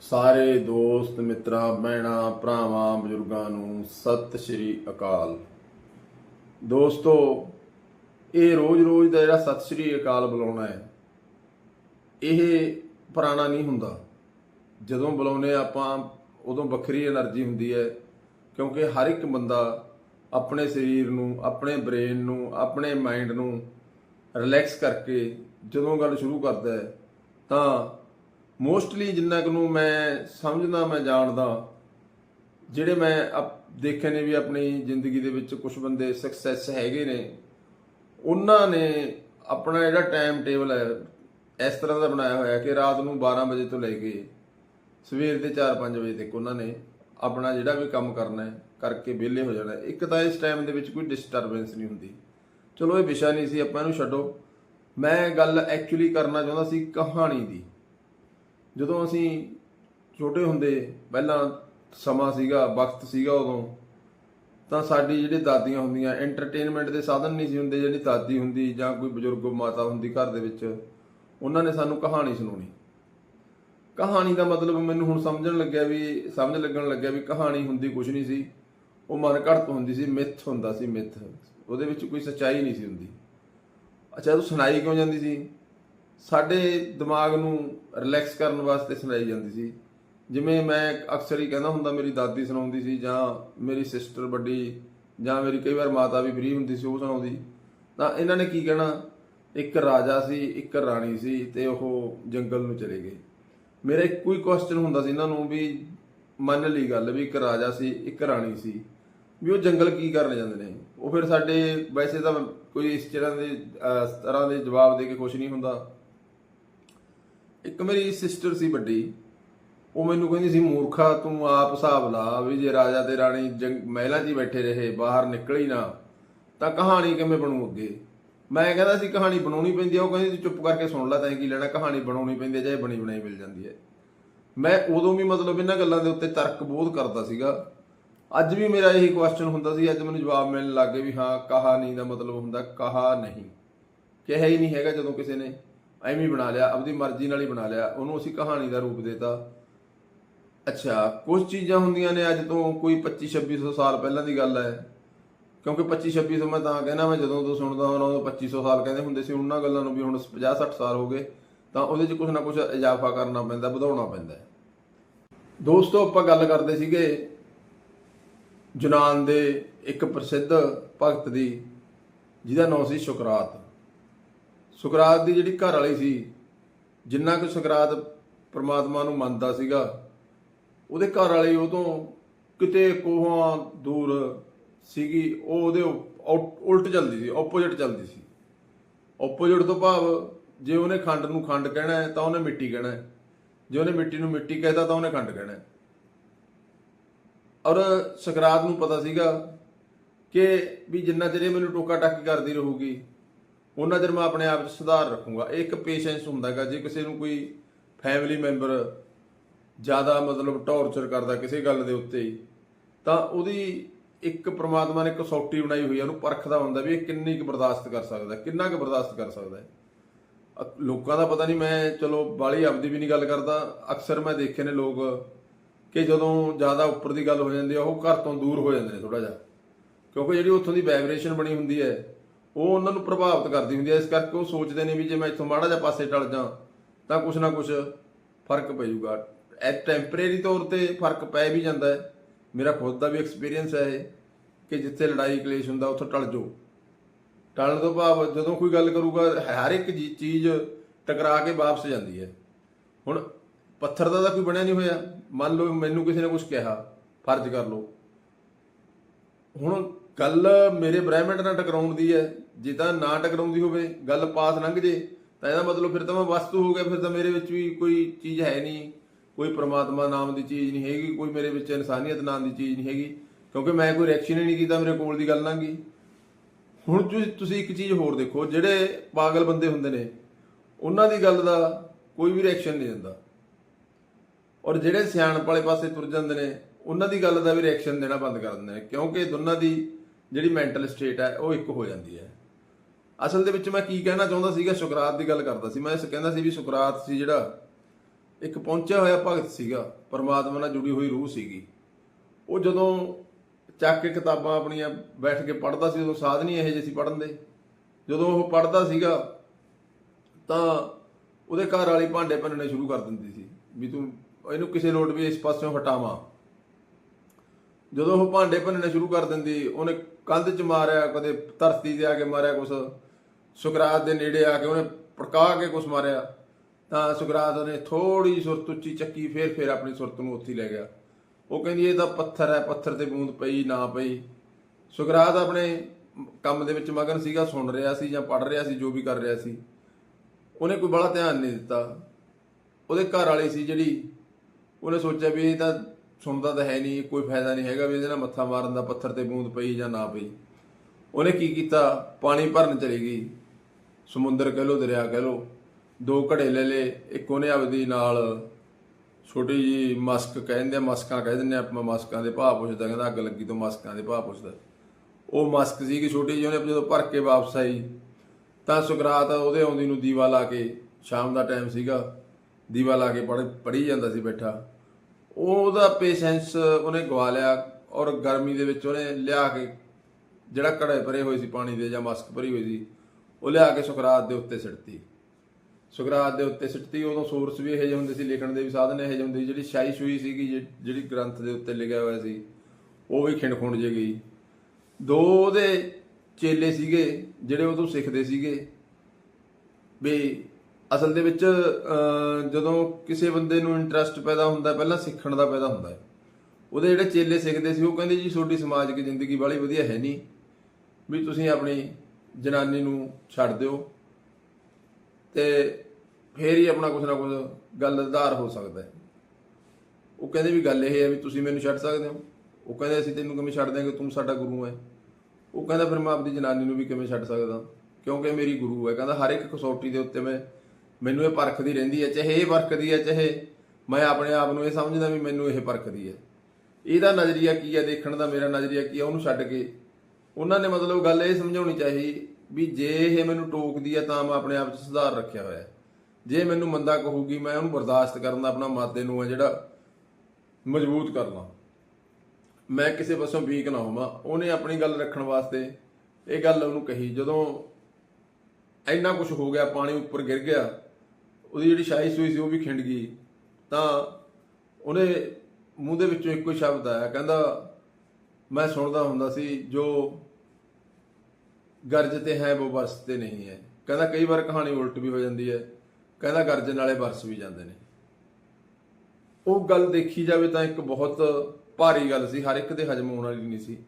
ਸਾਰੇ ਦੋਸਤ, ਮਿੱਤਰਾਂ, ਭੈਣਾਂ, ਭਰਾਵਾਂ, ਬਜ਼ੁਰਗਾਂ ਨੂੰ ਸਤਿ ਸ਼੍ਰੀ ਅਕਾਲ। ਦੋਸਤੋ, ਇਹ ਰੋਜ਼-ਰੋਜ਼ ਦਾ ਜਿਹੜਾ ਸਤਿ ਸ਼੍ਰੀ ਅਕਾਲ ਬੁਲਾਉਣਾ ਹੈ, ਇਹ ਪੁਰਾਣਾ ਨਹੀਂ ਹੁੰਦਾ। ਜਦੋਂ ਬੁਲਾਉਨੇ ਆਪਾਂ, ਉਦੋਂ ਵੱਖਰੀ એનર્ਜੀ ਹੁੰਦੀ ਹੈ, ਕਿਉਂਕਿ ਹਰ ਇੱਕ ਬੰਦਾ ਆਪਣੇ ਸਰੀਰ ਨੂੰ, ਆਪਣੇ ਬ੍ਰੇਨ ਨੂੰ, ਆਪਣੇ ਮਾਈਂਡ ਨੂੰ ਰਿਲੈਕਸ ਕਰਕੇ ਜਦੋਂ ਗੱਲ ਸ਼ੁਰੂ ਕਰਦਾ ਹੈ, ਤਾਂ ਮੋਸਟਲੀ ਜਿੰਨਾ ਕੁ ਨੂੰ ਮੈਂ ਸਮਝਦਾ, ਮੈਂ ਜਾਣਦਾ, ਜਿਹੜੇ ਮੈਂ ਅਪ- ਦੇਖੇ ਨੇ ਵੀ ਆਪਣੀ ਜ਼ਿੰਦਗੀ ਦੇ ਵਿੱਚ ਕੁਝ ਬੰਦੇ ਸਕਸੈਸ ਹੈਗੇ ਨੇ, ਉਹਨਾਂ ਨੇ ਆਪਣਾ ਜਿਹੜਾ ਟਾਈਮ ਟੇਬਲ ਹੈ, ਇਸ ਤਰ੍ਹਾਂ ਦਾ ਬਣਾਇਆ ਹੋਇਆ ਕਿ ਰਾਤ ਨੂੰ 12 ਵਜੇ ਤੋਂ ਲੈ ਕੇ ਸਵੇਰ ਦੇ 4-5 ਵਜੇ ਤੱਕ ਉਹਨਾਂ ਨੇ ਆਪਣਾ ਜਿਹੜਾ ਵੀ ਕੰਮ ਕਰਨਾ ਹੈ, ਕਰਕੇ ਵਿਹਲੇ ਹੋ ਜਾਣਾ ਇੱਕ ਤਾਂ ਇਸ ਟਾਈਮ ਦੇ ਵਿੱਚ ਕੋਈ ਡਿਸਟਰਬੈਂਸ ਨਹੀਂ ਹੁੰਦੀ। ਚਲੋ ਇਹ ਵਿਸ਼ਾ ਨਹੀਂ ਸੀ, ਆਪਾਂ ਇਹਨੂੰ ਛੱਡੋ। ਮੈਂ ਗੱਲ ਐਕਚੁਅਲੀ ਕਰਨਾ ਚਾਹੁੰਦਾ ਸੀ ਕਹਾਣੀ ਦੀ। ਜਦੋਂ ਅਸੀਂ ਛੋਟੇ ਹੁੰਦੇ, ਪਹਿਲਾਂ ਸਮਾਂ ਸੀਗਾ, ਵਕਤ ਸੀਗਾ ਉਦੋਂ, ਤਾਂ ਸਾਡੀ ਜਿਹੜੇ ਦਾਦੀਆਂ ਹੁੰਦੀਆਂ ਐਂਟਰਟੇਨਮੈਂਟ ਦੇ ਸਾਧਨ ਨਹੀਂ ਸੀ ਹੁੰਦੇ, ਜਿਹੜੀ ਦਾਦੀ ਹੁੰਦੀ ਜਾਂ ਕੋਈ ਬਜ਼ੁਰਗ ਮਾਤਾ ਹੁੰਦੀ ਘਰ ਦੇ ਵਿੱਚ, ਉਹਨਾਂ ਨੇ ਸਾਨੂੰ ਕਹਾਣੀ ਸੁਣਾਉਣੀ। ਕਹਾਣੀ ਦਾ ਮਤਲਬ ਮੈਨੂੰ ਹੁਣ ਸਮਝਣ ਲੱਗਿਆ ਵੀ ਸਮਝ ਲੱਗਣ ਲੱਗਿਆ ਵੀ ਕਹਾਣੀ ਹੁੰਦੀ ਕੁਝ ਨਹੀਂ ਸੀ। ਉਹ ਮਨ ਘੜਤ ਹੁੰਦੀ ਸੀ, ਮਿੱਥ ਹੁੰਦਾ ਸੀ, ਮਿੱਥ। ਉਹਦੇ ਵਿੱਚ ਕੋਈ ਸੱਚਾਈ ਨਹੀਂ ਸੀ ਹੁੰਦੀ। ਅੱਛਾ ਉਹ ਸੁਣਾਈ ਕਿਉਂ ਜਾਂਦੀ ਸੀ? ਸਾਡੇ ਦਿਮਾਗ ਨੂੰ ਰਿਲੈਕਸ ਕਰਨ ਵਾਸਤੇ ਸੁਣਾਈ ਜਾਂਦੀ ਸੀ। ਜਿਵੇਂ ਮੈਂ ਅਕਸਰ ਹੀ ਕਹਿੰਦਾ ਹੁੰਦਾ, ਮੇਰੀ ਦਾਦੀ ਸੁਣਾਉਂਦੀ ਸੀ ਜਾਂ ਮੇਰੀ ਸਿਸਟਰ ਵੱਡੀ ਜਾਂ ਮੇਰੀ ਕਈ ਵਾਰ ਮਾਤਾ ਵੀ ਫ੍ਰੀ ਹੁੰਦੀ ਸੀ, ਉਹ ਸੁਣਾਉਂਦੀ। ਤਾਂ ਇਹਨਾਂ ਨੇ ਕੀ ਕਹਿਣਾ? ਇੱਕ ਰਾਜਾ ਸੀ, ਇੱਕ ਰਾਣੀ ਸੀ ਤੇ ਉਹ ਜੰਗਲ ਨੂੰ ਚਲੇ ਗਏ। ਮੇਰਾ ਇੱਕੋ ਹੀ ਕੁਐਸਚਨ ਹੁੰਦਾ ਸੀ ਇਹਨਾਂ ਨੂੰ ਵੀ ਮੰਨ ਲਈ ਗੱਲ ਵੀ ਇੱਕ ਰਾਜਾ ਸੀ, ਇੱਕ ਰਾਣੀ ਸੀ। ਵੀ ਉਹ ਜੰਗਲ ਕੀ ਕਰਨ ਜਾਂਦੇ ਨੇ? ਉਹ ਫਿਰ ਸਾਡੇ ਵੈਸੇ ਤਾਂ ਕੋਈ ਇਸ ਤਰ੍ਹਾਂ ਦੇ ਤਰ੍ਹਾਂ ਦੇ ਜਵਾਬ ਦੇ ਕੇ ਕੁਝ ਨਹੀਂ ਹੁੰਦਾ। ਇੱਕ ਮੇਰੀ ਸਿਸਟਰ ਸੀ ਵੱਡੀ। ਉਹ ਮੈਨੂੰ ਕਹਿੰਦੀ ਸੀ, ਮੂਰਖਾ, ਤੂੰ ਆਪ ਹਿਸਾਬ ਲਾ ਵੀ ਜੇ ਰਾਜਾ ਤੇ ਰਾਣੀ ਜੰਗ, ਮਹਿਲਾਂ 'ਚ ਹੀ ਬੈਠੇ ਰਹੇ, ਬਾਹਰ ਨਿਕਲ ਹੀ ਨਾ, ਤਾਂ ਕਹਾਣੀ ਕਿਵੇਂ ਬਣੂ ਅੱਗੇ? ਮੈਂ ਕਹਿੰਦਾ ਸੀ, ਕਹਾਣੀ ਬਣਾਉਣੀ ਪੈਂਦੀ ਆ। ਉਹ ਕਹਿੰਦੀ ਤੂੰ ਚੁੱਪ ਕਰਕੇ ਸੁਣ ਲੈ, ਤੈਂ ਕੀ ਲੈਣਾ? ਕਹਾਣੀ ਬਣਾਉਣੀ ਪੈਂਦੀ ਹੈ ਚਾਹੇ ਬਣੀ ਬਣਾਈ ਮਿਲ ਜਾਂਦੀ ਹੈ ਮੈਂ ਉਦੋਂ ਵੀ ਮਤਲਬ ਇਹਨਾਂ ਗੱਲਾਂ ਦੇ ਉੱਤੇ ਤਰਕ ਬੋਧ ਕਰਦਾ ਸੀਗਾ। ਅੱਜ ਵੀ ਮੇਰਾ ਇਹੀ ਕੁਐਸਚਨ ਹੁੰਦਾ ਸੀ, ਅੱਜ ਮੈਨੂੰ ਜਵਾਬ ਮਿਲਣ ਲੱਗ ਗਏ ਵੀ ਹਾਂ ਕਹਾਣੀ ਦਾ ਮਤਲਬ ਹੁੰਦਾ, ਕਹਾ ਨਹੀਂ। ਕਿਹਾ ਹੀ ਨਹੀਂ ਹੈਗਾ ਜਦੋਂ ਕਿਸੇ ਨੇ। ਐਵੇਂ ਹੀ ਬਣਾ ਲਿਆ, ਆਪਦੀ ਮਰਜ਼ੀ ਨਾਲ ਹੀ ਬਣਾ ਲਿਆ, ਉਹਨੂੰ ਅਸੀਂ ਕਹਾਣੀ ਦਾ ਰੂਪ ਦੇਤਾ। ਅੱਛਾ ਕੁਝ ਚੀਜ਼ਾਂ ਹੁੰਦੀਆਂ ਨੇ ਅੱਜ ਤੋਂ ਕੋਈ 25 2600 ਸਾਲ ਪਹਿਲਾਂ ਦੀ ਗੱਲ ਹੈ। ਕਿਉਂਕਿ 25 2600 ਮੈਂ ਤਾਂ ਕਹਿੰਦਾ ਮੈਂ ਜਦੋਂ ਤੋਂ ਸੁਣਦਾ ਹਾਂ, ਉਦੋਂ 2500 ਸਾਲ ਕਹਿੰਦੇ ਹੁੰਦੇ ਸੀ, ਉਹਨਾਂ ਗੱਲਾਂ ਨੂੰ ਵੀ ਹੁਣ 50 60 ਸਾਲ ਹੋ ਗਏ, ਤਾਂ ਉਹਦੇ 'ਚ ਕੁਝ ਨਾ ਕੁਝ ਇਜ਼ਾਫਾ ਕਰਨਾ ਪੈਂਦਾ, ਵਧਾਉਣਾ ਪੈਂਦਾ ਦੋਸਤੋ, ਆਪਾਂ ਗੱਲ ਕਰਦੇ ਸੀਗੇ ਯੂਨਾਨ ਦੇ ਇੱਕ ਪ੍ਰਸਿੱਧ ਭਗਤ ਦੀ, ਜਿਹਦਾ ਨਾਮ ਸੀ ਸੁਕਰਾਤ। ਸੁਕਰਾਤ ਦੀ ਜਿਹੜੀ ਘਰ ਵਾਲੀ ਸੀ, ਜਿੰਨਾ ਕਿ ਸੁਕਰਾਤ ਪ੍ਰਮਾਤਮਾ ਨੂੰ ਮੰਨਦਾ ਸੀਗਾ, ਉਹਦੇ ਘਰ ਵਾਲੇ ਉਹ ਤੋਂ ਕਿਤੇ ਕੋਹਾਂ ਦੂਰ ਸੀਗੀ, ਉਹ ਉਹਦੇ ਉਲਟ ਚੱਲਦੀ ਸੀ ਆਪੋਜ਼ਿਟ ਚੱਲਦੀ ਸੀ। ਆਪੋਜ਼ਿਟ ਤੋਂ ਭਾਵ ਜੇ ਉਹਨੇ ਖੰਡ ਨੂੰ ਖੰਡ ਕਹਿਣਾ ਹੈ, ਤਾਂ ਉਹਨੇ ਮਿੱਟੀ ਕਹਿਣਾ ਹੈ। ਜੇ ਉਹਨੇ ਮਿੱਟੀ ਨੂੰ ਮਿੱਟੀ ਕਹਿਤਾ, ਤਾਂ ਉਹਨੇ ਖੰਡ ਕਹਿਣਾ ਹੈ। ਔਰ ਸਕਰਾਤ ਨੂੰ ਪਤਾ ਸੀਗਾ ਕਿ ਵੀ ਜਿੰਨਾ ਚਿਰ ਇਹ ਮੈਨੂੰ ਟੋਕਾ ਟਾਕੀ ਕਰਦੀ ਰਹੂਗੀ ਉਹਨਾਂ ਚਿਰ ਮੈਂ ਆਪਣੇ ਆਪ 'ਚ ਸੁਧਾਰ ਰੱਖੂੰਗਾ। ਇਹ ਇੱਕ ਪੇਸ਼ੈਂਸ ਹੁੰਦਾਗਾ ਜੇ ਕਿਸੇ ਨੂੰ ਕੋਈ ਫੈਮਿਲੀ ਮੈਂਬਰ ਜ਼ਿਆਦਾ ਮਤਲਬ ਟੌਰਚਰ ਕਰਦਾ ਕਿਸੇ ਗੱਲ ਦੇ ਉੱਤੇ ਤਾਂ ਉਹਦੀ ਇੱਕ ਪ੍ਰਮਾਤਮਾ ਨੇ ਕਸੌਟੀ ਬਣਾਈ ਹੋਈ ਹੈ ਉਹਨੂੰ ਪਰਖਦਾ ਹੁੰਦਾ ਵੀ ਇਹ ਕਿੰਨੀ ਕੁ ਬਰਦਾਸ਼ਤ ਕਰ ਸਕਦਾ ਕਿੰਨਾ ਕੁ ਬਰਦਾਸ਼ਤ ਕਰ ਸਕਦਾ ਅ- ਲੋਕਾਂ ਦਾ ਪਤਾ ਨਹੀਂ, ਮੈਂ ਚਲੋ ਬਾਲੀ ਆਪਦੀ ਵੀ ਨਹੀਂ ਗੱਲ ਕਰਦਾ। ਅਕਸਰ ਮੈਂ ਦੇਖੇ ਨੇ ਲੋਕ ਕਿ ਜਦੋਂ ਜ਼ਿਆਦਾ ਉੱਪਰ ਦੀ ਗੱਲ ਹੋ ਜਾਂਦੀ ਆ, ਉਹ ਘਰ ਤੋਂ ਦੂਰ ਹੋ ਜਾਂਦੇ ਨੇ ਥੋੜਾ ਜਿਹਾ। ਕਿਉਂਕਿ ਜਿਹੜੀ ਉੱਥੋਂ ਦੀ ਵਾਈਬ੍ਰੇਸ਼ਨ ਬਣੀ ਹੁੰਦੀ ਹੈ ਉਹ ਉਹਨਾਂ ਨੂੰ ਪ੍ਰਭਾਵਿਤ ਕਰਦੀ ਹੁੰਦੀ ਹੈ ਇਸ ਕਰਕੇ ਉਹ ਸੋਚਦੇ ਨੇ ਵੀ ਜੇ ਮੈਂ ਇੱਥੋਂ ਮਾੜਾ ਜਿਹਾ ਪਾਸੇ ਟਲ ਜਾਂ ਤਾਂ ਕੁਛ ਨਾ ਕੁਛ ਫ਼ਰਕ ਪੈ ਜਾਊਗਾ ਐ ਟੈਂਪਰੇਰੀ ਤੌਰ ਤੇ ਫ਼ਰਕ ਪੈ ਵੀ ਜਾਂਦਾ ਹੈ। ਮੇਰਾ ਖੁਦ ਦਾ ਵੀ ਐਕਸਪੀਰੀਅੰਸ ਹੈ ਇਹ, ਕਿ ਜਿੱਥੇ ਲੜਾਈ ਕਲੇਸ਼ ਹੁੰਦਾ, ਉੱਥੋਂ ਟਲ ਜਾਓ। ਟਲਣ ਤੋਂ ਭਾਵ ਜਦੋਂ ਕੋਈ ਗੱਲ ਕਰੂਗਾ, ਹਰ ਇੱਕ ਜੀ- ਚੀਜ਼ ਟਕਰਾ ਕੇ ਵਾਪਸ ਜਾਂਦੀ ਹੈ। ਹੁਣ ਪੱਥਰ ਦਾ ਤਾਂ ਕੋਈ ਬਣਿਆ ਨਹੀਂ ਹੋਇਆ। ਮੰਨ ਲਓ ਮੈਨੂੰ ਕਿਸੇ ਨੇ ਕੁਝ ਕਿਹਾ, ਫਰਜ਼ ਕਰ ਲਓ। ਹੁਣ ਗੱਲ ਮੇਰੇ ਬ੍ਰਹਿਮੰਡ ਨਾਲ ਟਕਰਾਉਣ ਦੀ ਹੈ ਜੇ ਤਾਂ ਨਾ ਟਕਰਾਉਂਦੀ ਹੋਵੇ, ਗੱਲ ਪਾਸ ਲੰਘ ਜੇ, ਤਾਂ ਇਹਦਾ ਮਤਲਬ ਫਿਰ ਤਾਂ ਮੈਂ ਵਸਤੂ ਹੋ ਗਿਆ, ਫਿਰ ਤਾਂ ਮੇਰੇ ਵਿੱਚ ਵੀ ਕੋਈ ਚੀਜ਼ ਹੈ ਨਹੀਂ, ਕੋਈ ਪ੍ਰਮਾਤਮਾ ਨਾਮ ਦੀ ਚੀਜ਼ ਨਹੀਂ ਹੈਗੀ, ਕੋਈ ਮੇਰੇ ਵਿੱਚ ਇਨਸਾਨੀਅਤ ਨਾਮ ਦੀ ਚੀਜ਼ ਨਹੀਂ ਹੈਗੀ, ਕਿਉਂਕਿ ਮੈਂ ਕੋਈ ਰਿਐਕਸ਼ਨ ਹੀ ਨਹੀਂ ਕੀਤਾ, ਮੇਰੇ ਕੋਲ ਦੀ ਗੱਲ ਲੰਘੀ ਹੁਣ ਤੁਸੀਂ ਤੁਸੀਂ ਇੱਕ ਚੀਜ਼ ਹੋਰ ਦੇਖੋ, ਜਿਹੜੇ ਪਾਗਲ ਬੰਦੇ ਹੁੰਦੇ ਨੇ, ਉਹਨਾਂ ਦੀ ਗੱਲ ਦਾ ਕੋਈ ਵੀ ਰਿਐਕਸ਼ਨ ਨਹੀਂ ਦਿੰਦਾ। ਔਰ ਜਿਹੜੇ ਸਿਆਣਪ ਵਾਲੇ ਪਾਸੇ ਤੁਰ ਜਾਂਦੇ ਨੇ, ਉਹਨਾਂ ਦੀ ਗੱਲ ਦਾ ਵੀ ਰਿਐਕਸ਼ਨ ਦੇਣਾ ਬੰਦ ਕਰ ਦਿੰਦੇ ਨੇ, ਕਿਉਂਕਿ ਦੋਨਾਂ ਦੀ ਜਿਹੜੀ ਮੈਂਟਲ ਸਟੇਟ ਹੈ, ਉਹ ਇੱਕ ਹੋ ਜਾਂਦੀ ਹੈ। ਅਸਲ ਦੇ ਵਿੱਚ ਮੈਂ ਕੀ ਕਹਿਣਾ ਚਾਹੁੰਦਾ ਸੀਗਾ, ਸੁਕਰਾਤ ਦੀ ਗੱਲ ਕਰਦਾ ਸੀ। ਮੈਂ ਇਸ ਕਹਿੰਦਾ ਸੀ ਵੀ ਸੁਕਰਾਤ ਸੀ ਜਿਹੜਾ ਇੱਕ ਪਹੁੰਚਿਆ ਹੋਇਆ ਭਗਤ ਸੀਗਾ, ਪਰਮਾਤਮਾ ਨਾਲ ਜੁੜੀ ਹੋਈ ਰੂਹ ਸੀਗੀ। ਉਹ ਜਦੋਂ ਚੱਕ ਕੇ ਕਿਤਾਬਾਂ ਆਪਣੀਆਂ ਬੈਠ ਕੇ ਪੜ੍ਹਦਾ ਸੀ, ਉਦੋਂ ਸਾਧ ਨਹੀਂ ਇਹੋ ਜਿਹੇ ਸੀ ਪੜ੍ਹਨ ਦੇ। ਜਦੋਂ ਉਹ ਪੜ੍ਹਦਾ ਸੀਗਾ, ਤਾਂ ਉਹਦੇ ਘਰ ਵਾਲੀ ਭਾਂਡੇ ਭੰਨਣੇ ਸ਼ੁਰੂ ਕਰ ਦਿੰਦੀ ਸੀ, ਵੀ ਤੂੰ ਇਹਨੂੰ ਕਿਸੇ ਲੋਟ ਵੀ ਇਸ ਪਾਸਿਓਂ ਹਟਾਵਾਂ। ਜਦੋਂ ਉਹ ਭਾਂਡੇ ਭੰਨਣੇ ਸ਼ੁਰੂ ਕਰ ਦਿੰਦੀ, ਉਹਨੇ ਕੰਧ 'ਚ ਮਾਰਿਆ, ਕਦੇ ਧਰਤੀ ਤੇ ਆ ਕੇ ਮਾਰਿਆ ਕੁਛ ਸੁਕਰਾਤ ਦੇ ਨੇੜੇ ਆ ਕੇ ਉਹਨੇ ਪੜਕਾ ਕੇ ਕੁਛ ਮਾਰਿਆ, ਤਾਂ ਸੁਕਰਾਤ ਉਹਨੇ ਥੋੜੀ ਸੁਰਤ ਉੱਚੀ ਚੱਕੀ, ਫੇਰ ਫੇਰ ਆਪਣੀ ਸੁਰਤ ਨੂੰ ਉੱਥੇ ਲੈ ਗਿਆ। ਉਹ ਕਹਿੰਦੀ, ਇਹ ਤਾਂ ਪੱਥਰ ਹੈ, ਪੱਥਰ ਤੇ ਬੂੰਦ ਪਈ, ਨਾ ਪਈ। ਸੁਕਰਾਤ ਆਪਣੇ ਕੰਮ ਦੇ ਵਿੱਚ ਮਗਨ ਸੀਗਾ, ਸੁਣ ਰਿਹਾ ਸੀ ਜਾਂ ਪੜ ਰਿਹਾ ਸੀ, ਜੋ ਵੀ ਕਰ ਰਿਹਾ ਸੀ। ਉਹਨੇ ਕੋਈ ਬੜਾ ਧਿਆਨ ਨਹੀਂ ਦਿੱਤਾ। ਉਹਦੇ ਘਰ ਵਾਲੀ ਸੀ ਜਿਹੜੀ, ਉਹਨੇ ਸੋਚਿਆ ਵੀ ਇਹ ਤਾਂ ਸੁਣਦਾ ਤਾਂ ਹੈ ਨਹੀਂ, ਕੋਈ ਫਾਇਦਾ ਨਹੀਂ ਹੈਗਾ ਵੀ ਇਹਦੇ ਨਾਲ ਮੱਥਾ ਮਾਰਨ ਦਾ ਪੱਥਰ ਤੇ ਬੂੰਦ ਪਈ ਜਾਂ ਨਾ ਪਈ। ਉਹਨੇ ਕੀ ਕੀਤਾ? ਪਾਣੀ ਭਰਨ ਚਲੀ ਗਈ। ਸਮੁੰਦਰ ਕਹਿ ਲੋ ਦਰਿਆ ਕਹਿ ਲੋ ਦੋ ਘੜੇ ਲੈ ਲੇ ਇੱਕ ਉਹਨੇ ਆਪਦੀ ਨਾਲ ਛੋਟੀ ਜੀ ਮਸਕ ਕਹਿੰਦੇ ਆ, ਮਸਕਾਂ ਕਹਿ ਦਿੰਦੇ ਆ ਆਪਾਂ, ਮਸਕਾਂ ਦੇ ਭਾਅ ਪੁੱਛਦਾ, ਕਹਿੰਦਾ ਅੱਗ ਲੱਗੀ ਤੋਂ ਮਸਕਾਂ ਦੇ ਭਾਅ ਪੁੱਛਦਾ। ਉਹ ਮਸਕ ਸੀ ਕਿ ਛੋਟੀ ਜਿਹੀ, ਉਹਨੇ ਜਦੋਂ ਭਰ ਕੇ ਵਾਪਸ ਆਈ, ਤਾਂ ਸੁਕਰਾਤ ਉਹਦੇ ਆਉਂਦੀ ਨੂੰ ਦੀਵਾ ਲਾ ਕੇ, ਸ਼ਾਮ ਦਾ ਟਾਈਮ ਸੀਗਾ, ਦੀਵਾ ਲਾ ਕੇ ਪੜ੍ਹ ਪੜ੍ਹੀ ਜਾਂਦਾ ਸੀ ਬੈਠਾ। ਉਹਦਾ ਪੇਸ਼ੈਂਸ ਉਹਨੇ ਗਵਾ ਲਿਆ ਔਰ ਗਰਮੀ ਦੇ ਵਿੱਚ ਉਹਨੇ ਲਿਆ ਕੇ ਜਿਹੜਾ ਘੜੇ ਭਰੇ ਹੋਏ ਸੀ ਪਾਣੀ ਦੇ ਜਾਂ ਮਸਕ ਭਰੀ ਹੋਈ ਸੀ, ਉਹ ਲਿਆ ਕੇ ਸੁਕਰਾਤ ਦੇ ਉੱਤੇ ਸਿੱਟਤੀ। ਸੁਕਰਾਤ ਦੇ ਉੱਤੇ ਸਿੱਟਤੀ, ਉਦੋਂ ਸੋਰਸ ਵੀ ਇਹੋ ਜਿਹੇ ਹੁੰਦੇ ਸੀ, ਲਿਖਣ ਦੇ ਵੀ ਸਾਧਨ ਇਹੋ ਜਿਹੇ ਹੁੰਦੇ ਸੀ, ਜਿਹੜੀ ਸ਼ਾਈ ਸੂਈ ਸੀਗੀ, ਜਿ- ਜਿਹੜੀ ਗ੍ਰੰਥ ਦੇ ਉੱਤੇ ਲਿਖਿਆ ਹੋਇਆ ਸੀ, ਉਹ ਵੀ ਖਿੰਡ ਖੁੰਡ ਜੇ ਗਈ। ਦੋ ਉਹਦੇ ਚੇਲੇ ਸੀਗੇ, ਜਿਹੜੇ ਉਹ ਤੋਂ ਸਿੱਖਦੇ ਸੀਗੇ, ਵੀ ਅਸਲ ਦੇ ਵਿੱਚ ਜਦੋਂ ਕਿਸੇ ਬੰਦੇ ਨੂੰ ਇੰਟਰਸਟ ਪੈਦਾ ਹੁੰਦਾ, ਪਹਿਲਾਂ ਸਿੱਖਣ ਦਾ ਪੈਦਾ ਹੁੰਦਾ ਹੈ। ਉਹਦੇ ਜਿਹੜੇ ਚੇਲੇ ਸਿੱਖਦੇ ਸੀ, ਉਹ ਕਹਿੰਦੇ ਜੀ, ਤੁਹਾਡੀ ਸਮਾਜਿਕ ਜ਼ਿੰਦਗੀ ਵਾਲੀ ਵਧੀਆ ਹੈ ਨਹੀਂ। ਵੀ ਤੁਸੀਂ ਆਪਣੀ ਜਨਾਨੀ ਨੂੰ ਛੱਡ ਦਿਓ ਤੇ ਫੇਰ ਹੀ ਆਪਣਾ ਕੁਛ ਨਾ ਕੁਛ ਗੱਲ ਆਧਾਰ ਹੋ ਸਕਦਾ ਹੈ। ਉਹ ਕਹਿੰਦੇ ਵੀ ਗੱਲ ਇਹ ਹੈ ਵੀ ਤੁਸੀਂ ਮੈਨੂੰ ਛੱਡ ਸਕਦੇ ਹੋ। ਉਹ ਕਹਿੰਦੇ, ਅਸੀਂ ਤੈਨੂੰ ਕਿਵੇਂ ਛੱਡ ਦਿਆਂਗੇ? ਤੂੰ ਸਾਡਾ ਗੁਰੂ ਹੈ। ਉਹ ਕਹਿੰਦਾ, ਫਿਰ ਮੈਂ ਆਪਣੀ ਜਨਾਨੀ ਨੂੰ ਵੀ ਕਿਵੇਂ ਛੱਡ ਸਕਦਾ? ਕਿਉਂਕਿ ਮੇਰੀ ਗੁਰੂ ਹੈ। ਕਹਿੰਦਾ, ਹਰ ਇੱਕ ਕਸੌਟੀ ਦੇ ਉੱਤੇ ਮੈਂ ਮੈਨੂੰ ਇਹ ਪਰਖਦੀ ਰਹਿੰਦੀ ਹੈ, ਚਾਹੇ ਇਹ ਪਰਖਦੀ ਹੈ, ਚਾਹੇ ਮੈਂ ਆਪਣੇ ਆਪ ਨੂੰ ਇਹ ਸਮਝਦਾ ਵੀ ਮੈਨੂੰ ਇਹ ਪਰਖਦੀ ਹੈ। ਇਹਦਾ ਨਜ਼ਰੀਆ ਕੀ ਹੈ? ਦੇਖਣ ਦਾ ਮੇਰਾ ਨਜ਼ਰੀਆ ਕੀ ਹੈ? ਉਹਨੂੰ ਛੱਡ ਕੇ। ਉਹਨਾਂ ਨੇ ਮਤਲਬ ਗੱਲ ਇਹ ਸਮਝਾਉਣੀ ਚਾਹੀ ਵੀ ਜੇ ਇਹ ਮੈਨੂੰ ਟੋਕਦੀ ਹੈ ਤਾਂ ਮੈਂ ਆਪਣੇ ਆਪ 'ਚ ਸੁਧਾਰ ਰੱਖਿਆ ਹੋਇਆ ਹੈ। ਜੇ ਮੈਨੂੰ ਮੰਦਾ ਕਹੂਗੀ, ਮੈਂ ਉਹਨੂੰ ਬਰਦਾਸ਼ਤ ਕਰਨ ਦਾ ਆਪਣਾ ਮਾਦੇ ਨੂੰ ਹੈ ਜਿਹੜਾ ਮਜ਼ਬੂਤ ਕਰਨਾ ਮੈਂ ਕਿਸੇ ਪਾਸੋਂ ਵੀਕ ਨਾ ਹੋਵਾਂ। ਉਹਨੇ ਆਪਣੀ ਗੱਲ ਰੱਖਣ ਵਾਸਤੇ ਇਹ ਗੱਲ ਉਹਨੂੰ ਕਹੀ। ਜਦੋਂ ਇੰਨਾ ਕੁਝ ਹੋ ਗਿਆ, ਪਾਣੀ ਉੱਪਰ ਗਿਰ ਗਿਆ ਉਹਦੀ ਜਿਹੜੀ ਸ਼ਾਹੀ ਸੂਈ ਸੀ ਉਹ ਵੀ ਖਿੰਡ ਗਈ। ਤਾਂ ਉਹਨੇ ਮੂੰਹ ਦੇ ਵਿੱਚੋਂ ਇੱਕੋ ਹੀ ਸ਼ਬਦ ਆਇਆ, ਕਹਿੰਦਾ, ਮੈਂ ਸੁਣਦਾ ਹੁੰਦਾ ਸੀ, ਜੋ ਗਰਜ 'ਤੇ ਹੈ, ਉਹ ਵਰਸਤੇ ਨਹੀਂ ਹੈ। ਕਹਿੰਦਾ, ਕਈ ਵਾਰ ਕਹਾਣੀ ਉਲਟ ਵੀ ਹੋ ਜਾਂਦੀ ਹੈ। ਕਹਿੰਦਾ, ਗਰਜਣ ਵਾਲੇ ਵਰਸ ਵੀ ਜਾਂਦੇ ਨੇ। ਉਹ ਗੱਲ ਦੇਖੀ ਜਾਵੇ ਤਾਂ ਇੱਕ ਬਹੁਤ ਭਾਰੀ ਗੱਲ ਸੀ, ਹਰ ਇੱਕ ਦੇ ਹਜਮ ਹੋਣ ਵਾਲੀ ਨਹੀਂ ਸੀ।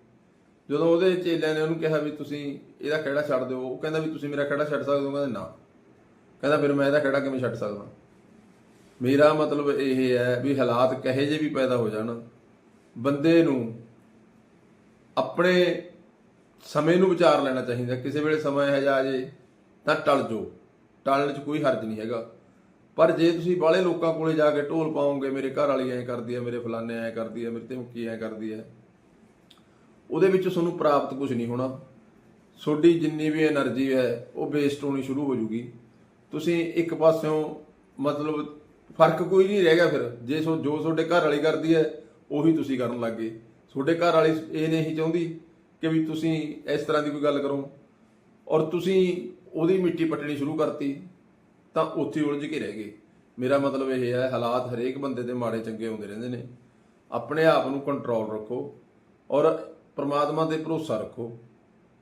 ਜਦੋਂ ਉਹਦੇ ਚੇਲਿਆਂ ਨੇ ਉਹਨੂੰ ਕਿਹਾ ਵੀ ਤੁਸੀਂ ਇਹਦਾ ਖਹਿੜਾ ਛੱਡ ਦਿਓ, ਉਹ ਕਹਿੰਦਾ ਵੀ ਤੁਸੀਂ ਮੇਰਾ ਖਹਿੜਾ ਛੱਡ ਸਕਦੇ ਹੋ? ਕਹਿੰਦਾ, ਨਾ। ਕਹਿੰਦਾ ਫਿਰ ਮੈਂ ਇਹਦਾ ਖੇੜਾ ਕਿਵੇਂ ਛੱਡ ਸਕਦਾ? ਮੇਰਾ ਮਤਲਬ ਇਹ ਹੈ ਵੀ ਹਾਲਾਤ ਕਹੇ ਜੇ ਵੀ ਪੈਦਾ ਹੋ ਜਾਣ। ਬੰਦੇ ਨੂੰ ਆਪਣੇ ਸਮੇਂ ਨੂੰ ਵਿਚਾਰ ਲੈਣਾ ਚਾਹੀਦਾ। ਕਿਸੇ ਵੇਲੇ ਸਮਾਂ ਇਹ ਜਾ ਜੇ ਤਾਂ ਟਲ ਜੋ। ਟਲਣ 'ਚ ਕੋਈ ਹਰਜ ਨਹੀਂ ਹੈਗਾ। ਪਰ ਜੇ ਤੁਸੀਂ ਬਾਲੇ ਲੋਕਾਂ ਕੋਲੇ ਜਾ ਕੇ ਢੋਲ ਪਾਉਂਗੇ ਮੇਰੇ ਘਰ ਵਾਲੀ ਐ ਕਰਦੀ ਐ, ਮੇਰੇ ਫਲਾਨੇ ਐ ਕਰਦੀ ਐ, ਮੇਰੇ ਤੇ ਮੁੱਕੀ ਐ ਕਰਦੀ ਐ, ਉਹਦੇ ਵਿੱਚ ਤੁਹਾਨੂੰ ਪ੍ਰਾਪਤ ਕੁਝ ਨਹੀਂ ਹੋਣਾ। ਤੁਹਾਡੀ ਜਿੰਨੀ ਵੀ એનર્ਜੀ ਹੈ, ਉਹ ਵੇਸਟ ਹੋਣੀ ਸ਼ੁਰੂ ਹੋ ਜੂਗੀ। ਤੁਸੀਂ ਇੱਕ ਪਾਸਿਓਂ ਮਤਲਬ ਫ਼ਰਕ ਕੋਈ ਨਹੀਂ ਰਹਿ ਗਿਆ ਫਿਰ। ਜੇ ਸੋ ਜੋ ਤੁਹਾਡੇ ਘਰ ਵਾਲੀ ਕਰਦੀ ਹੈ, ਉਹੀ ਤੁਸੀਂ ਕਰਨ ਲੱਗ ਗਏ। ਤੁਹਾਡੇ ਘਰ ਵਾਲੀ ਇਹ ਨਹੀਂ ਚਾਹੁੰਦੀ ਕਿ ਵੀ ਤੁਸੀਂ ਇਸ ਤਰ੍ਹਾਂ ਦੀ ਕੋਈ ਗੱਲ ਕਰੋ। ਔਰ ਤੁਸੀਂ ਉਹਦੀ ਮਿੱਟੀ ਪੱਟਣੀ ਸ਼ੁਰੂ ਕਰਤੀ, ਤਾਂ ਉੱਥੇ ਉਲਝ ਕੇ ਰਹਿ ਗਏ। ਮੇਰਾ ਮਤਲਬ ਇਹ ਹੈ, ਹਾਲਾਤ ਹਰੇਕ ਬੰਦੇ ਦੇ ਮਾੜੇ ਚੰਗੇ ਆਉਂਦੇ ਰਹਿੰਦੇ ਨੇ। ਆਪਣੇ ਆਪ ਨੂੰ ਕੰਟਰੋਲ ਰੱਖੋ ਔਰ ਪਰਮਾਤਮਾ ਤੇ ਭਰੋਸਾ ਰੱਖੋ।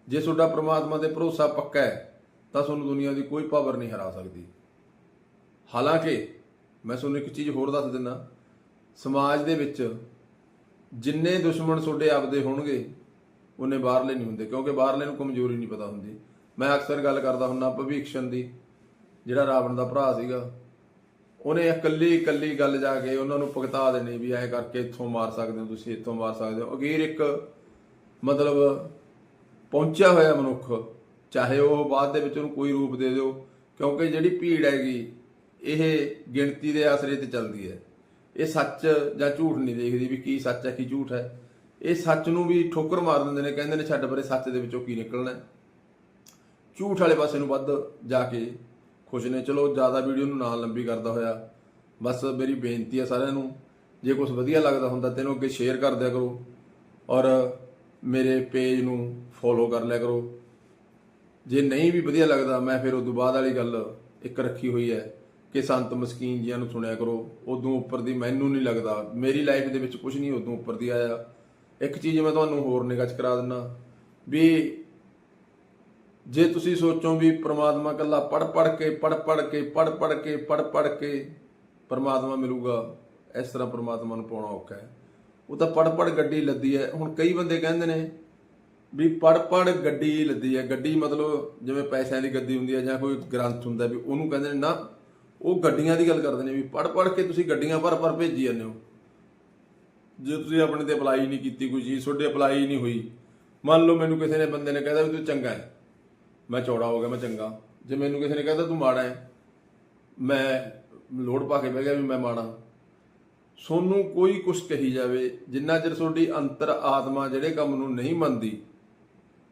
ਜੇ ਤੁਹਾਡਾ ਪਰਮਾਤਮਾ ਤੇ ਭਰੋਸਾ ਪੱਕਾ ਹੈ ਤਾਂ ਤੁਹਾਨੂੰ ਦੁਨੀਆ ਦੀ ਕੋਈ ਪਾਵਰ ਨਹੀਂ ਹਰਾ ਸਕਦੀ। ਹਾਲਾਂਕਿ, ਮੈਂ ਤੁਹਾਨੂੰ ਇੱਕ ਚੀਜ਼ ਹੋਰ ਦੱਸ ਦਿੰਦਾ। ਸਮਾਜ ਦੇ ਵਿੱਚ ਜਿੰਨੇ ਦੁਸ਼ਮਣ ਤੁਹਾਡੇ ਆਪਦੇ ਹੋਣਗੇ, ਉਹਨੇ ਬਾਹਰਲੇ ਨਹੀਂ ਹੁੰਦੇ, ਕਿਉਂਕਿ ਬਾਹਰਲੇ ਨੂੰ ਕਮਜ਼ੋਰੀ ਨਹੀਂ ਪਤਾ ਹੁੰਦੀ। ਮੈਂ ਅਕਸਰ ਗੱਲ ਕਰਦਾ ਹੁੰਦਾ ਭਵਿੱਖਸ਼ਨ ਦੀ, ਜਿਹੜਾ ਰਾਵਣ ਦਾ ਭਰਾ ਸੀਗਾ। ਉਹਨੇ ਇਕੱਲੀ ਇਕੱਲੀ ਗੱਲ ਜਾ ਕੇ ਉਹਨਾਂ ਨੂੰ ਭਗਤਾ ਦੇਣੀ ਵੀ ਐ ਕਰਕੇ ਇੱਥੋਂ ਮਾਰ ਸਕਦੇ ਹੋ ਤੁਸੀਂ, ਇੱਥੋਂ ਮਾਰ ਸਕਦੇ ਹੋ। ਅਗੇਰ ਇੱਕ ਮਤਲਬ ਪਹੁੰਚਿਆ ਹੋਇਆ ਮਨੁੱਖ ਚਾਹੇ ਉਹ ਬਾਅਦ ਦੇ ਵਿੱਚ ਉਹਨੂੰ ਕੋਈ ਰੂਪ ਦੇ ਦਿਓ, ਕਿਉਂਕਿ ਜਿਹੜੀ ਭੀੜ ਹੈਗੀ, ਇਹ ਗਿਣਤੀ ਦੇ ਆਸਰੇ ਤੇ ਚੱਲਦੀ ਹੈ। ਇਹ ਸੱਚ ਜਾਂ ਝੂਠ ਨਹੀਂ ਦੇਖਦੀ ਵੀ ਕੀ ਸੱਚ ਹੈ, ਕੀ ਝੂਠ ਹੈ। ਇਹ ਸੱਚ ਨੂੰ ਵੀ ਠੋਕਰ ਮਾਰ ਦਿੰਦੇ ਨੇ, ਕਹਿੰਦੇ ਨੇ ਛੱਡ ਪਰੇ ਸੱਚ ਦੇ ਵਿੱਚੋਂ ਕੀ ਨਿਕਲਣਾ ਝੂਠ ਵਾਲੇ ਪਾਸੇ ਨੂੰ ਵੱਧ ਜਾ ਕੇ ਖੁਸ਼ ਨੇ। ਚਲੋ, ਜ਼ਿਆਦਾ ਵੀਡੀਓ ਨੂੰ ਨਾਲ ਲੰਬੀ ਕਰਦਾ ਹੋਇਆ, ਬਸ ਮੇਰੀ ਬੇਨਤੀ ਹੈ ਸਾਰਿਆਂ ਨੂੰ, ਜੇ ਕੁਝ ਵਧੀਆ ਲੱਗਦਾ ਹੁੰਦਾ, ਤੈਨੂੰ ਅੱਗੇ ਸ਼ੇਅਰ ਕਰ ਦਿਆ ਕਰੋ। ਔਰ ਮੇਰੇ ਪੇਜ ਨੂੰ ਫੋਲੋ ਕਰ ਲਿਆ ਕਰੋ। ਜੇ ਨਹੀਂ ਵੀ ਵਧੀਆ ਲੱਗਦਾ, ਮੈਂ ਫਿਰ ਉਦੋਂ ਬਾਅਦ ਵਾਲੀ ਗੱਲ ਇੱਕ ਰੱਖੀ ਹੋਈ ਹੈ ਕਿ ਸੰਤ ਮਸਕੀਨ ਜੀਆਂ ਨੂੰ ਸੁਣਿਆ ਕਰੋ। ਉਦੋਂ ਉੱਪਰ ਦੀ ਮੈਨੂੰ ਨਹੀਂ ਲੱਗਦਾ। ਮੇਰੀ ਲਾਈਫ ਦੇ ਵਿੱਚ ਕੁਝ ਨਹੀਂ ਉਦੋਂ ਉੱਪਰ ਦੀ ਆਇਆ। ਇੱਕ ਚੀਜ਼ ਮੈਂ ਤੁਹਾਨੂੰ ਹੋਰ ਨਿਗਾਹ 'ਚ ਕਰਾ ਦਿੰਦਾ ਵੀ ਜੇ ਤੁਸੀਂ ਸੋਚੋ ਵੀ ਪ੍ਰਮਾਤਮਾ ਕੱਲਾ ਪੜ ਪੜ ਕੇ ਪੜ ਪੜ ਕੇ ਪੜ ਪੜ ਕੇ ਪੜ ਪੜ ਕੇ ਪ੍ਰਮਾਤਮਾ ਮਿਲੂਗਾ, ਇਸ ਤਰ੍ਹਾਂ ਪ੍ਰਮਾਤਮਾ ਨੂੰ ਪਾਉਣਾ ਔਖਾ ਹੈ। ਉਹ ਤਾਂ ਪੜ ਪੜ ਗੱਡੀ ਲੱਦੀ ਹੈ। ਹੁਣ ਕਈ ਬੰਦੇ ਕਹਿੰਦੇ ਨੇ ਵੀ ਪੜ ਪੜ ਗੱਡੀ ਲੱਦੀ ਹੈ। ਗੱਡੀ ਮਤਲਬ ਜਿਵੇਂ ਪੈਸਿਆਂ ਦੀ ਗੱਦੀ ਹੁੰਦੀ ਹੈ ਜਾਂ ਕੋਈ ਗ੍ਰੰਥ ਹੁੰਦਾ ਵੀ ਉਹਨੂੰ ਕਹਿੰਦੇ ਨੇ ਨਾ, ਉਹ ਗੱਡੀਆਂ ਦੀ ਗੱਲ ਕਰਦੇ ਨੇ ਵੀ ਪੜ ਪੜ ਕੇ ਤੁਸੀਂ ਗੱਡੀਆਂ ਭਰ ਭਰ ਭੇਜੀ ਜਾਂਦੇ ਹੋ। ਜੇ ਤੁਸੀਂ ਆਪਣੇ ਤੇ ਅਪਲਾਈ ਨਹੀਂ ਕੀਤੀ ਕੋਈ ਚੀਜ਼, ਤੁਹਾਡੇ ਅਪਲਾਈ ਨਹੀਂ ਹੋਈ। ਮੰਨ ਲਓ ਮੈਨੂੰ ਕਿਸੇ ਨੇ ਬੰਦੇ ਨੇ ਕਹਿਦਾ ਵੀ ਤੂੰ ਚੰਗਾ ਹੈ। ਮੈਂ ਚੌੜਾ ਹੋ ਗਿਆ, ਮੈਂ ਚੰਗਾ। ਜੇ ਮੈਨੂੰ ਕਿਸੇ ਨੇ ਕਹਿਦਾ ਤੂੰ ਮਾੜਾ ਹੈ, ਮੈਂ ਲੋੜ ਪਾ ਕੇ ਬਹਿ ਗਿਆ ਵੀ ਮੈਂ ਮਾੜਾ। ਸੋਨੂੰ ਕੋਈ ਕੁਛ ਕਹੀ ਜਾਵੇ, ਜਿੰਨਾ ਚਿਰ ਤੁਹਾਡੀ ਅੰਤਰ ਆਤਮਾ ਜਿਹੜੇ ਕੰਮ ਨੂੰ ਨਹੀਂ ਮੰਨਦੀ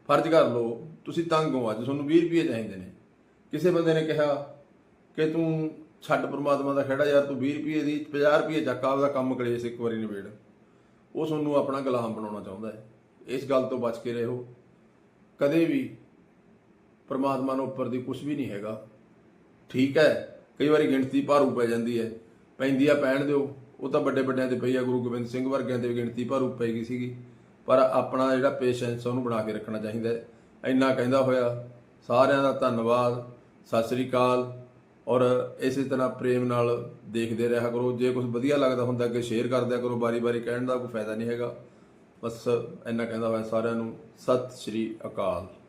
ਫਰਜ਼ ਕਰ ਲਓ, ਤੁਸੀਂ ਤੰਗ ਹੋ ਅੱਜ, ਤੁਹਾਨੂੰ 20 ਰੁਪਏ ਚਾਹੀਦੇ ਨੇ। ਕਿਸੇ ਬੰਦੇ ਨੇ ਕਿਹਾ ਕਿ ਤੂੰ ਛੱਡ ਪ੍ਰਮਾਤਮਾ ਦਾ ਖੜਾ, ਯਾਰ ਤੂੰ 20 ਰੁਪਏ ਦੀ 50 ਰੁਪਏ ਚੱਕ, ਆਪਦਾ ਕੰਮ ਕਲੇਸ਼ ਇੱਕ ਵਾਰੀ ਨਿਬੇੜ। ਉਹ ਤੁਹਾਨੂੰ ਆਪਣਾ ਗੁਲਾਮ ਬਣਾਉਣਾ ਚਾਹੁੰਦਾ ਹੈ। ਇਸ ਗੱਲ ਤੋਂ ਬਚ ਕੇ ਰਹੋ। ਕਦੇ ਵੀ ਪਰਮਾਤਮਾ ਨੂੰ ਉੱਪਰ ਦੀ ਕੁਝ ਵੀ ਨਹੀਂ ਹੈਗਾ। ਠੀਕ ਹੈ, ਕਈ ਵਾਰੀ ਗਿਣਤੀ ਭਾਰੂ ਪੈ ਜਾਂਦੀ ਹੈ। ਪੈਂਦੀ ਆ ਪੈਣ ਦਿਓ। ਉਹ ਤਾਂ ਵੱਡੇ ਵੱਡਿਆਂ ਤੇ ਪਈ ਆ, ਗੁਰੂ ਗੋਬਿੰਦ ਸਿੰਘ ਵਰਗਿਆਂ ਤੇ ਵੀ ਗਿਣਤੀ ਭਾਰੂ ਪੈ ਗਈ ਸੀਗੀ। ਪਰ ਆਪਣਾ ਜਿਹੜਾ ਪੇਸ਼ੈਂਸ ਉਹਨੂੰ ਬਣਾ ਕੇ ਰੱਖਣਾ ਚਾਹੀਦਾ ਹੈ। ਇੰਨਾ ਕਹਿੰਦਾ ਹੋਇਆ, ਸਾਰਿਆਂ ਦਾ ਧੰਨਵਾਦ, ਸਤਿ ਸ੍ਰੀ ਅਕਾਲ। ਔਰ ਇਸੇ ਤਰ੍ਹਾਂ ਪ੍ਰੇਮ ਨਾਲ ਦੇਖਦੇ ਰਿਹਾ ਕਰੋ। ਜੇ ਕੁਝ ਵਧੀਆ ਲੱਗਦਾ ਹੁੰਦਾ, ਅੱਗੇ ਸ਼ੇਅਰ ਕਰ ਦਿਆ ਕਰੋ। ਬਾਰੀ-ਬਾਰੀ ਕਹਿਣ ਦਾ ਕੋਈ ਫਾਇਦਾ ਨਹੀਂ ਹੈਗਾ। ਬਸ ਇੰਨਾ ਕਹਿੰਦਾ ਹੋਇਆ ਸਾਰਿਆਂ ਨੂੰ, ਸਤਿ ਸ੍ਰੀ ਅਕਾਲ।